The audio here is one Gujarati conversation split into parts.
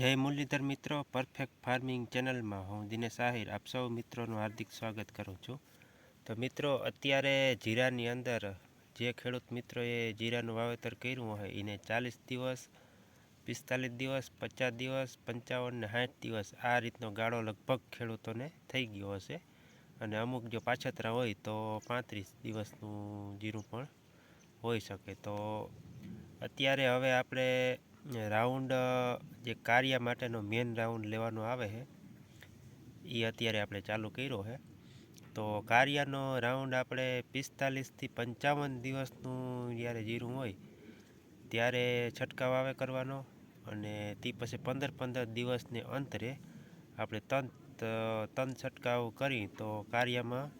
જય મુરલીધર મિત્રો, પરફેક્ટ ફાર્મિંગ ચેનલમાં હું દિનેશ આહિર આપ સૌ મિત્રોનું હાર્દિક સ્વાગત કરું છું. તો મિત્રો, અત્યારે જીરાની અંદર જે ખેડૂત મિત્રોએ જીરાનું વાવેતર કર્યું હોય, એને ચાલીસ દિવસ, પિસ્તાલીસ દિવસ, પચાસ દિવસ, પંચાવન ને સાઠ દિવસ આ રીતનો ગાળો લગભગ ખેડૂતોને થઈ ગયો હશે. અને અમુક જો પાછતરા હોય તો પાંત્રીસ દિવસનું જીરું પણ હોઈ શકે. તો અત્યારે હવે આપણે રાઉન્ડ જે કાર્ય માટેનો મેન રાઉન્ડ લેવાનો આવે છે એ અત્યારે આપણે ચાલુ કર્યો છે. તો કાર્યનો રાઉન્ડ આપણે પિસ્તાલીસથી પંચાવન દિવસનું જ્યારે જીરું હોય, ત્યારે છંટકાવ આવે કરવાનો અને તે પછી પંદર પંદર દિવસને અંતરે આપણે તન તન છંટકાવ કરી તો કાર્યમાં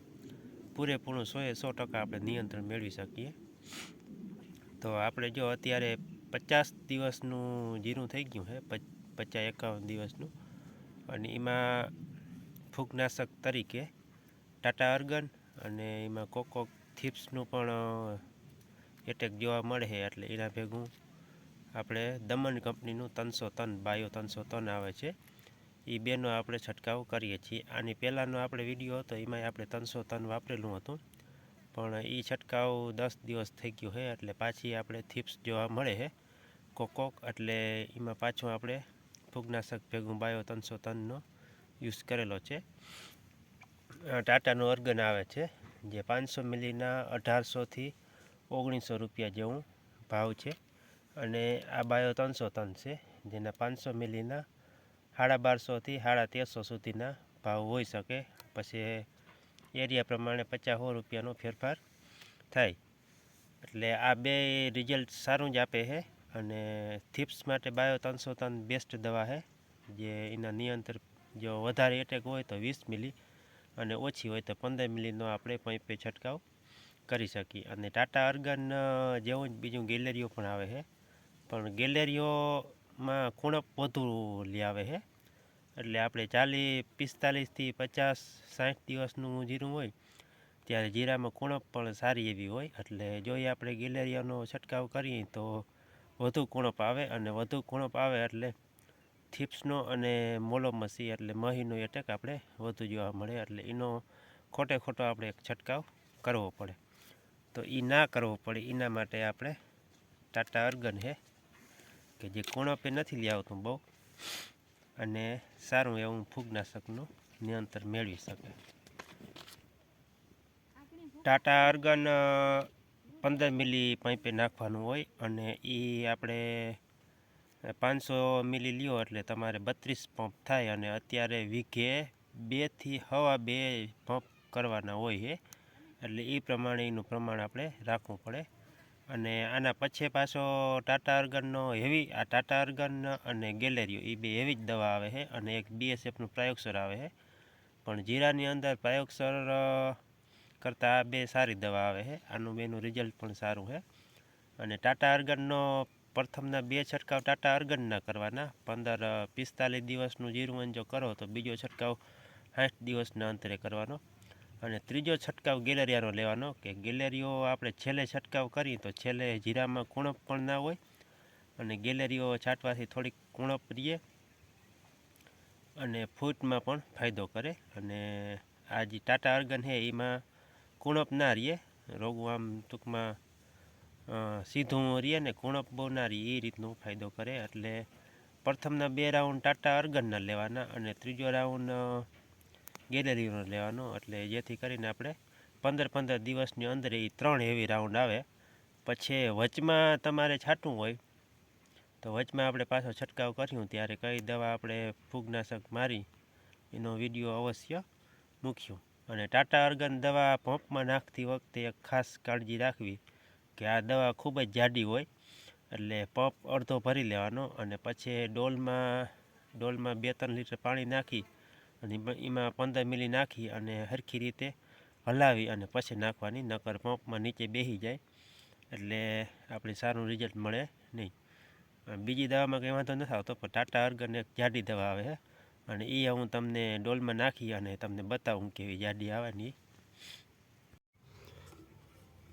પૂરેપૂરું સોએ સો ટકા આપણે નિયંત્રણ મેળવી શકીએ. તો આપણે જો અત્યારે પચાસ દિવસનું જીરું થઈ ગયું છે પચાસ એકાવન દિવસનું. અને એમાં ફૂગનાશક તરીકે ટાટા અર્ગન અને એમાં કોકો થીપ્સનું પણ એટેક જોવા મળે છે એટલે એના ભેગું આપણે દમન કંપનીનું ત્રણસો ટન, બાયો ત્રણસો ટન આવે છે. એ બેનો આપણે છંટકાવ કરીએ છીએ. આની પહેલાંનો આપણે વીડિયો હતો એમાં આપણે ત્રણસો ટન વાપરેલું હતું. પણ એ છંટકાવ દસ દિવસ થઈ ગયો છે એટલે પાછી આપણે થીપ્સ જોવા મળે છે કોકોક એટલે એમાં પાછું આપણે ફૂગનાશક ભેગું બાયો ત્રણસો ત્રણનો યુઝ કરેલો છે. ટાટાનું અર્ગન આવે છે, જે પાંચસો મિલીના અઢારસોથી ઓગણીસો રૂપિયા જેવું ભાવ છે. અને આ બાયો ત્રણસો ત્રણ છે, જેના પાંચસો મિલીના સાડા બારસોથી સાડા તેરસો સુધીના ભાવ હોઈ શકે. પછી એરિયા પ્રમાણે પચાસ રૂપિયાનો ફેરફાર થાય. એટલે આ બે રિઝલ્ટ સારું જ આપે છે. અને થીપ્સ માટે બાયો ત્રણસો ટન બેસ્ટ દવા છે જે એના નિયંત્ર જો વધારે એટેક હોય તો વીસ મિલી અને ઓછી હોય તો પંદર મિલીનો આપણે પંપે છંટકાવ કરી શકીએ. અને ટાટા અર્ગન જેવું જ બીજું ગેલેરીઓ પણ આવે છે પણ ગેલેરીઓમાં કુણપ વધુ લઈ આવે છે એટલે આપણે ચાલીસ પિસ્તાલીસથી પચાસ, સાઠ દિવસનું જીરું હોય, ત્યારે જીરામાં કુણપ પણ સારી એવી હોય. એટલે જો આપણે ગેલેરિયાનો છંટકાવ કરીએ તો વધુ કુણપ આવે અને વધુ કુણપ આવે એટલે થીપ્સનો અને મોલોમસી એટલે મહીનો એટેક આપણે વધુ જોવા મળે એટલે એનો ખોટે ખોટો આપણે એક છંટકાવ કરવો પડે. તો એ ના કરવો પડે એના માટે આપણે ટાટા અર્ગન હે કે જે કુણપે નથી લઈ આવતું બહુ અને સારું એવું ફૂગનાશકનું નિયંત્રણ મેળવી શકે. ટાટા અર્ગન પંદર મિલી પૈપે નાખવાનું હોય અને એ આપણે પાંચસો મિલી લ્યો એટલે તમારે બત્રીસ પંપ થાય અને અત્યારે વીઘે બેથી હવા બે પંપ કરવાના હોય છે એટલે એ પ્રમાણે એનું પ્રમાણ આપણે રાખવું પડે. અને આના પછી પાછો ટાટા અર્ગનનો હેવી, આ ટાટા અર્ગન અને ગેલેરીઓ એ બે હેવી જ દવા આવે છે અને એક બીએસએફનું પ્રાયોગસર આવે છે પણ જીરાની અંદર પ્રયોગસર કરતાં બે સારી દવા આવે છે. આનું બેનું રિઝલ્ટ પણ સારું છે. અને ટાટા અર્ગનનો પ્રથમના બે છંટકાવ ટાટા અર્ગનના કરવાના. પંદર પિસ્તાલીસ દિવસનું જીરું જો કરો તો બીજો છંટકાવ સાઠ દિવસના અંતરે કરવાનો. અને ત્રીજો છંટકાવ ગેલેરિયાનો લેવાનો કે ગેલેરીઓ આપણે છેલ્લે છંટકાવ કરીએ તો છેલ્લે જીરામાં કુણપ પણ ના હોય અને ગેલેરીઓ છાંટવાથી થોડીક કુણપ રહીએ અને ફૂટમાં પણ ફાયદો કરે. અને આ જે ટાટા અર્ગન છે એમાં કુણપ ના રહીએ. રોગું આમ ટૂંકમાં સીધું રહીએ ને કુણપ બહુ રહીએ. એ રીતનો ફાયદો કરે. એટલે પ્રથમના બે રાઉન્ડ ટાટા અર્ગનના લેવાના અને ત્રીજો રાઉન્ડ ગેલેરીનો લેવાનો. એટલે જેથી કરીને આપણે પંદર પંદર દિવસની અંદર એ ત્રણ એવી રાઉન્ડ આવે. પછી વચમાં તમારે છાંટવું હોય, તો વચમાં આપણે પાછો છંટકાવ કર્યું. ત્યારે કઈ દવા આપણે ફૂગનાશક મારી, એનો વીડિયો અવશ્ય મૂક્યો. અને ટાટા અર્ગન દવા પંપમાં નાખતી વખતે એક ખાસ કાળજી રાખવી કે આ દવા ખૂબ જ જાડી હોય, એટલે પંપ અડધો ભરી લેવાનો અને પછી ડોલમાં ડોલમાં બે ત્રણ લીટર પાણી નાખી અને એમાં પંદર મિલી નાખી અને સરખી રીતે હલાવી અને પછી નાખવાની, નકર પંપમાં નીચે બેસી જાય, એટલે આપણે સારું રિઝલ્ટ મળે નહીં. બીજી દવામાં કંઈ વાંધો નથી આવતો, પણ ટાટા અર્ગન એક જાડી દવા આવે છે અને એ હું તમને ડોલમાં નાખી અને તમને બતાવું કેવી જાડી આવવાની.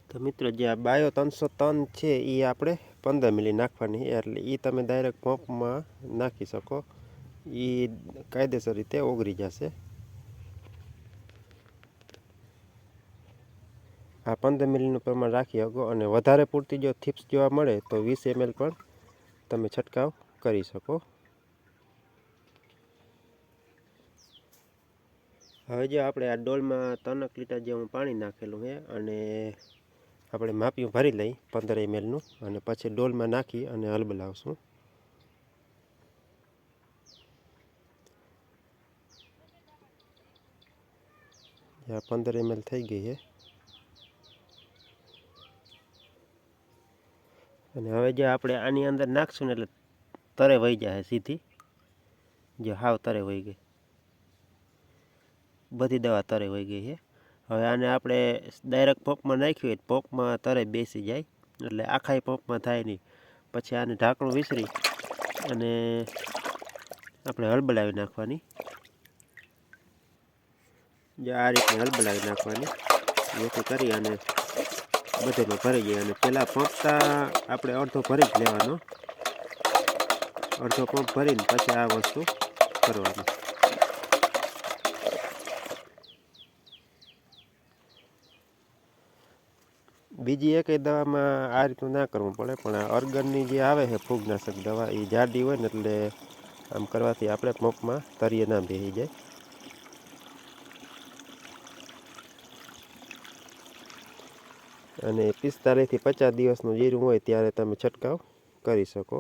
તો તો મિત્રો, જે આ બાયો ત્રણસો ત્રણ છે એ આપણે પંદર મિલી નાખવાની. એટલે એ તમે ડાયરેક્ટ પંપમાં નાખી શકો. એ કાયદેસર રીતે ઓગળી જશે. આ પંદર મિલીનું પ્રમાણ રાખી શકો અને વધારે પૂરતી જો થીપ્સ જોવા મળે તો વીસ એમએલ પણ તમે છંટકાવ કરી શકો. હવે જો આપણે આ ડોલમાં ત્રણક લીટર જેવું પાણી નાખેલું છે અને આપણે માપ્યું ભરી લઈ પંદર એમએલનું અને પછી ડોલમાં નાખી અને હલબલાવશું પંદર એમએલ થઈ ગઈ છે. અને હવે જે આપણે આની અંદર નાખશું ને એટલે તરે વહી જાય સીધી. જે હાવ તરે વહી ગઈ. બધી દવા તરે વહી ગઈ છે. હવે આને આપણે ડાયરેક્ટ પંપમાં નાખ્યું હોય પંપમાં તરે બેસી જાય. એટલે આખાય પંપમાં થાય નહીં. પછી આને ઢાંકણું વિસરી અને આપણે હળબલાવી નાખવાની. જે આ રીતે હળબલાવી નાખવાની. જેથી કરી અને બધેમાં ભરી જાય. અને પહેલાં પંપતા આપણે અડધો ભરી જ લેવાનો. અડધો પંપ ભરીને પછી આ વસ્તુ કરવાની બીજી એકેય દવામાં આ રીતનું ના કરવું પડે, પણ આ અર્ગનની જે આવે છે ફૂગનાશક દવા, એ જાડી હોય ને એટલે આમ કરવાથી આપણે પંપમાં તરીએ ના બેસી જાય. અને પિસ્તાલીસથી પચાસ દિવસનું જીરું હોય ત્યારે તમે છંટકાવ કરી શકો.